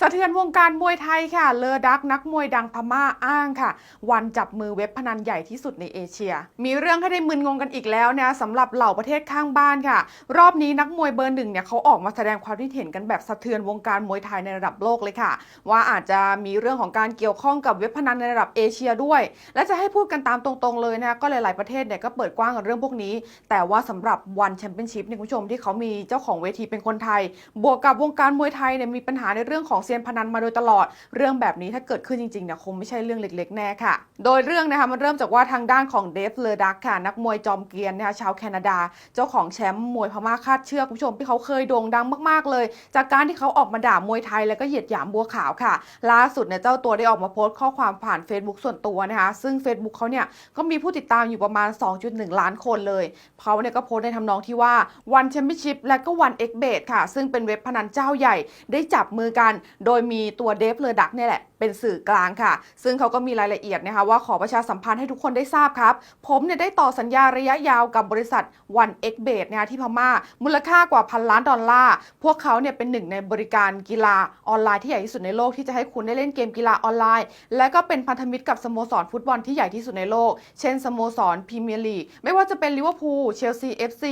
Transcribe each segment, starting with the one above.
สะเทือนวงการมวยไทยค่ะ เลอดักนักมวยดังพม่าอ้างค่ะ วันจับมือเว็บพนันใหญ่ที่สุดในเอเชีย มีเรื่องให้ได้มึนงงกันอีกแล้วนะสำหรับเหล่าประเทศข้างบ้านค่ะ รอบนี้นักมวยเบอร์หนึ่งเนี่ยเขาออกมาแสดงความคิดเห็นกันแบบสะเทือนวงการมวยไทยในระดับโลกเลยค่ะ ว่าอาจจะมีเรื่องของการเกี่ยวข้องกับเว็บพนันในระดับเอเชียด้วย และจะให้พูดกันตามตรงๆเลยนะก็หลายๆประเทศเนี่ยก็เปิดกว้างกับเรื่องพวกนี้ แต่ว่าสำหรับวันแชมเปี้ยนชิพเนี่ยคุณผู้ชมที่เขามีเจ้าของเวทีเป็นคนไทย บวกกับวงการมวยไทยเนี่ยมีปัญหาในเรื่องของเซียนพนันมาโดยตลอด เรื่องแบบนี้ถ้าเกิดขึ้นจริงๆเนี่ยคงไม่ใช่เรื่องเล็กๆแน่ค่ะ โดยเรื่องนะคะมันเริ่มจากว่าทางด้านของเดฟเลอดักค่ะนักมวยจอมเกียนนะคะชาวแคนาดา เจ้าของแชมป์มวยพม่าคาดเชือกคุณผู้ชมที่เขาเคยโด่งดังมากๆเลย จากการที่เขาออกมาด่ามวยไทยแล้วก็เหยียดหยามบัวขาวค่ะ ล่าสุดเนี่ยเจ้าตัวได้ออกมาโพสต์ข้อความผ่าน Facebook ส่วนตัวนะคะซึ่ง Facebook เขาเนี่ยก็มีผู้ติดตามอยู่ประมาณ 2.1 ล้านคนเลยเขาเนี่ยก็โพสต์ในทำนองที่ว่าวันแชมเปี้ยนชิพและก็วันเอ็กเบดค่ะ ซึ่งเป็นเว็บพนันเจ้าใหญ่ได้จับมือกันโดยมีตัวเดฟเลอดักเนี่ยแหละ เป็นสื่อกลางค่ะ ซึ่งเขาก็มีรายละเอียดนะคะว่าขอประชาสัมพันธ์ให้ทุกคนได้ทราบครับ ผมเนี่ยได้ต่อสัญญาระยะยาวกับบริษัท One X b a t นะคะที่พม่า มูลค่ากว่าพันล้านดอลลาร์ พวกเขาเนี่ยเป็นหนึ่งในบริการกีฬาออนไลน์ที่ใหญ่ที่สุดในโลกที่จะให้คุณได้เล่นเกมกีฬาออนไลน์ และก็เป็นพันธมิตรกับสโมสรฟุตบอลที่ใหญ่ที่สุดในโลก เช่นสโมสรพรีเมียร์ลีกไม่ว่าจะเป็นลิเวอร์พูล เชลซี FC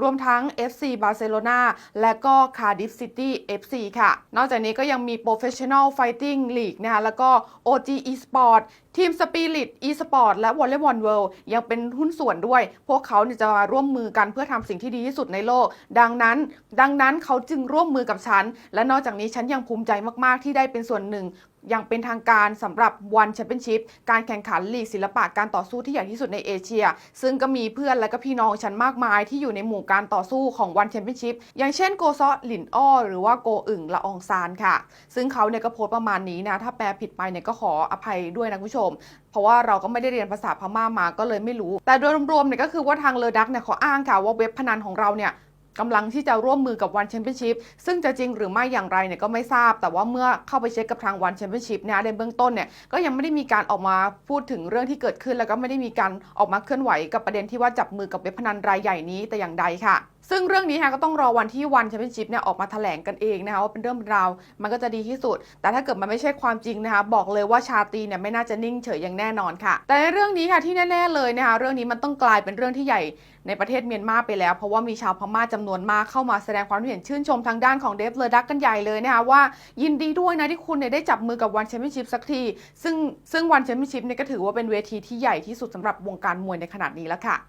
รวมทั้ง FC บาร์เซโลนาและก็คาร์ดิฟซิตี้ FC ค่ะ นอกจากนี้ก็ยังมี Professional Fighting League นะคะแล้วก็ OG Esport ทีม Spirit Esport และ Volleyball World ยังเป็นหุ้นส่วนด้วย พวกเขาจะมาร่วมมือกันเพื่อทำสิ่งที่ดีที่สุดในโลก ดังนั้น ดังนั้นเขาจึงร่วมมือกับฉัน และนอกจากนี้ฉันยังภูมิใจมาก ๆ ที่ได้เป็นส่วนหนึ่งอย่างเป็นทางการสำหรับวันแชมเปี้ยนชิพการแข่งขันลีกศิลปะการต่อสู้ที่ใหญ่ที่สุดในเอเชีย ซึ่งก็มีเพื่อนและก็พี่น้องฉันมากมายที่อยู่ในหมู่การต่อสู้ของวันแชมเปี้ยนชิพอย่างเช่นโกซอหลินอ้อ หรือว่าโกอึ่งละอองซานค่ะ ซึ่งเขาเนี่ยก็โพสต์ประมาณนี้นะ ถ้าแปลผิดไปเนี่ยก็ขออภัยด้วยนะคุณผู้ชมเพราะว่าเราก็ไม่ได้เรียนภาษาพม่ามาก็เลยไม่รู้ แต่โดยรวมๆเนี่ยก็คือว่าทางเลอดักเนี่ยเขาอ้างค่ะว่าเว็บพนันของเราเนี่ย กำลังที่จะร่วมมือกับวันแชมเปี้ยนชิพซึ่งจะจริงหรือไม่อย่างไรเนี่ยก็ไม่ทราบ แต่ว่าเมื่อเข้าไปเช็คกับทางวันแชมเปี้ยนชิพเนี่ยในเบื้องต้นเนี่ยก็ยังไม่ได้มีการออกมาพูดถึงเรื่องที่เกิดขึ้น แล้วก็ไม่ได้มีการออกมาเคลื่อนไหวกับประเด็นที่ว่าจับมือกับเว็บพนันรายใหญ่นี้แต่อย่างใดค่ะซึ่งเรื่องนี้ค่ะก็ต้องรอวันที่วันแชมเปี้ยนชิพเนี่ยออกมาแถลงกันเองนะคะว่าเป็นเรื่องเป็นราวมันก็จะดีที่สุด แต่ถ้าเกิดมันไม่ใช่ความจริงนะคะบอกเลยว่าชาตีเนี่ยไม่น่าจะนิ่งเฉยอย่างแน่นอนค่ะ แต่ในเรื่องนี้ค่ะที่แน่ ๆเลยนะคะเรื่องนี้มันต้องกลายเป็นเรื่องที่ใหญ่ในประเทศเมียนมาไปแล้ว เพราะว่ามีชาวพม่าจำนวนนวนมากเข้ามาแสดงความเห็นชื่นชมทางด้านของเดฟเลอดักกันใหญ่เลยนะคะว่ายินดีด้วยนะที่คุณเนี่ยได้จับมือกับวันแชมเปี้ยนชิพสักที ซึ่งซึ่งวันแชมเปี้ยนชิพเนี่ยก็ถือว่าเป็นเวทีที่ใหญ่ที่สุดสำหรับวงการมวยในขนาดนี้แล้วค่ะ